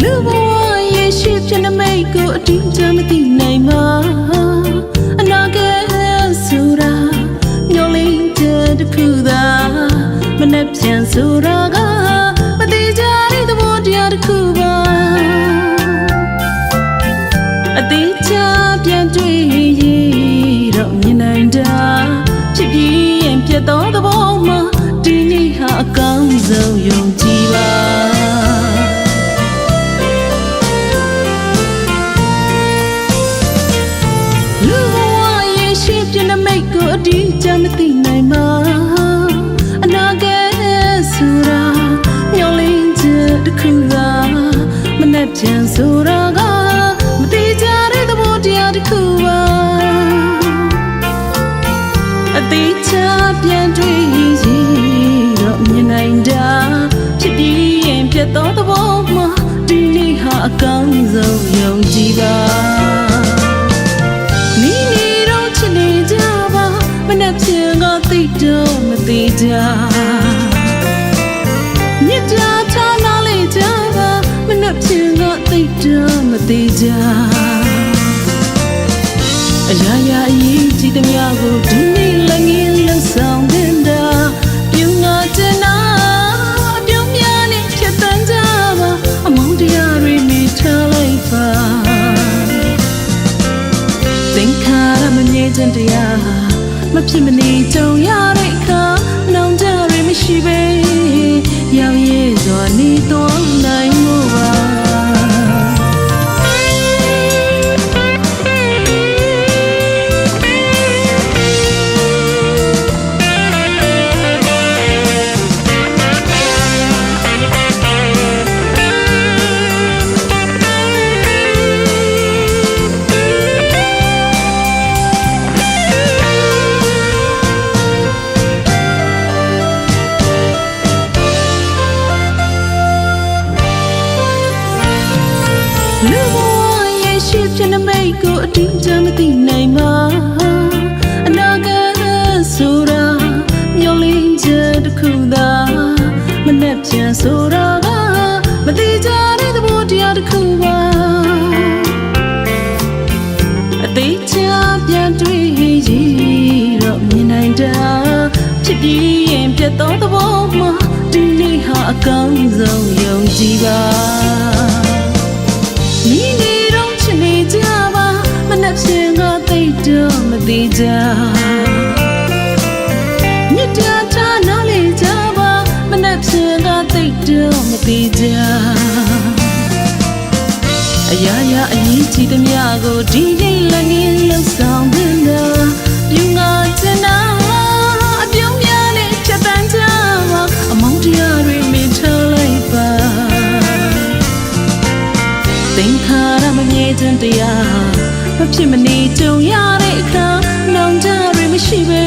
လူဘဝရဲ့ရှိဖြစ်နေမိတ်ကိုအတိအကျမသိနိုင်မှာအနာဂတ်ဆိုတာမျောလင်းတဲ့တစ်ခုသာမနဲ့ပြန်ဆိုတာကမတိကြတဲ့သဘောတရားတစ်ခုပါ သိနိုင်မှာအနာဂတ်ဆိုတာမျောလင်းချက်တစ်ခုသာမနဲ့ပြန်ဆိုတာကမတိကြတဲ့သဘောတရားတစ်ခုပါအတိအကျပြန်တွေ့ရတော့မြင်နိုင်တာဖြစ်ပြီးရင်ပြတ်သောသဘောမှာဒီနေ့ဟာအကောင်းဆုံးယုံကြည်ပါ မသိကြမြစ်တာထားနာလေကြပါမနဲ့ပြန်ကသိတော့မသိကြအရာရာအရေးကြီးသမျှကိုဒီနေ့လည်းငင်းလှဆောင်တင်တာပြုငါတင်နာအပြုံးများနဲ့ဖြတ်တန်းကြပါအမောင်တရားတွေနေထားလိုက်ပါသင်္ခါရမမြဲခြင်းတရားမဖြစ်မနေကြုံရတဲ့အခါနောင်တ ရမရှိပဲရောက်ရဲစွာနေတော့ လူဘဝရဲ့ရှိဖြစ်နေမိတ်ကိုအတိအကျမသိနိုင်ပါအနာဂတ်ဆိုတာမျောလင်းချက်တစ်ခုသာမနဲ့ပြန်ဆိုတာကမတိကြတဲ့သဘောတရားတစ်ခုပါအသေးချာပြန်တွေ့ရတော့မြင်နိုင်တာဖြစ်ပြီးရင်ပြတ်သောသဘောမှာဒီနေ့ဟာအကောင်းဆုံးယုံကြည်ပါ သေးကြမြစ်တာထားနားလေကြပါမနှက်ရှင်ကသိတော့မသေးကြအရာရာအရေးကြီးသမျှကိုဒီနေ့ ခြင်းတရားမဖြစ်မနေကြုံရတဲ့အခါနောင်တရမရှိပဲ